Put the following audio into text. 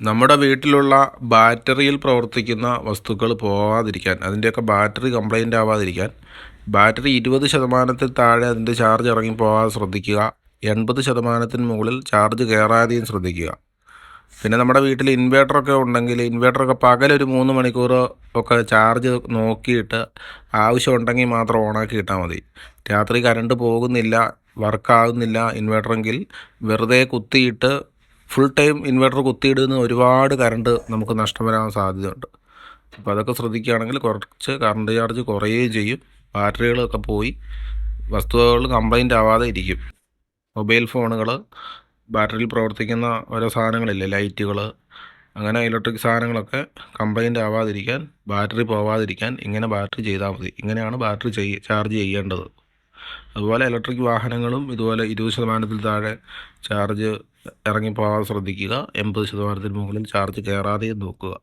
നമ്മുടെ വീട്ടിലുള്ള ബാറ്ററിയിൽ പ്രവർത്തിക്കുന്ന വസ്തുക്കൾ പോവാതിരിക്കാൻ അതിന്റെയൊക്കെ ബാറ്ററി കംപ്ലൈന്റ് ആവാതിരിക്കാൻ ബാറ്ററി ഇരുപത് ശതമാനത്തിൽ താഴെ അതിന്റെ ചാർജ് ഇറങ്ങി പോകാതെ ശ്രദ്ധിക്കുക എൺപത് ശതമാനത്തിന് മുകളിൽ ചാർജ് കയറാതെയും ശ്രദ്ധിക്കുക. പിന്നെ നമ്മുടെ വീട്ടിൽ ഇൻവേർട്ടറൊക്കെ ഉണ്ടെങ്കിൽ ഇൻവേർട്ടറൊക്കെ പകലൊരു മൂന്ന് മണിക്കൂർ ഒക്കെ ചാർജ് നോക്കിയിട്ട് ആവശ്യമുണ്ടെങ്കിൽ മാത്രം ഓണാക്കി ഇട്ടാൽ മതി. രാത്രി കറണ്ട് പോകുന്നില്ല വർക്കാകുന്നില്ല ഇൻവേർട്ടറെങ്കിൽ വെറുതെ കുത്തിയിട്ട് ഫുൾ ടൈം ഇൻവെർട്ടർ കുത്തിയിടുന്ന ഒരുപാട് കറണ്ട് നമുക്ക് നഷ്ടം വരാൻ സാധ്യതയുണ്ട്. അപ്പോൾ അതൊക്കെ ശ്രദ്ധിക്കുകയാണെങ്കിൽ കുറച്ച് കറണ്ട് ചാർജ് കുറയുകയും ചെയ്യും. ബാറ്ററികളൊക്കെ പോയി വസ്തുവകൾ കംപ്ലൈന്റ് ആവാതെ ഇരിക്കും. മൊബൈൽ ഫോണുകൾ ബാറ്ററിയിൽ പ്രവർത്തിക്കുന്ന ഓരോ സാധനങ്ങളില്ലേ ലൈറ്റുകൾ അങ്ങനെ ഇലക്ട്രിക് സാധനങ്ങളൊക്കെ കംപ്ലൈന്റ് ആവാതിരിക്കാൻ ബാറ്ററി പോവാതിരിക്കാൻ ഇങ്ങനെ ബാറ്ററി ചെയ്താൽ മതി. ഇങ്ങനെയാണ് ബാറ്ററി ചാർജ് ചെയ്യേണ്ടത്. അതുപോലെ ഇലക്ട്രിക് വാഹനങ്ങളും ഇതുപോലെ ഇരുപത് ശതമാനത്തിൽ താഴെ ചാർജ് ഇറങ്ങിപ്പോകാതെ ശ്രദ്ധിക്കുക. എൺപത് ശതമാനത്തിന് മുകളിൽ ചാർജ് കയറാതെയും നോക്കുക.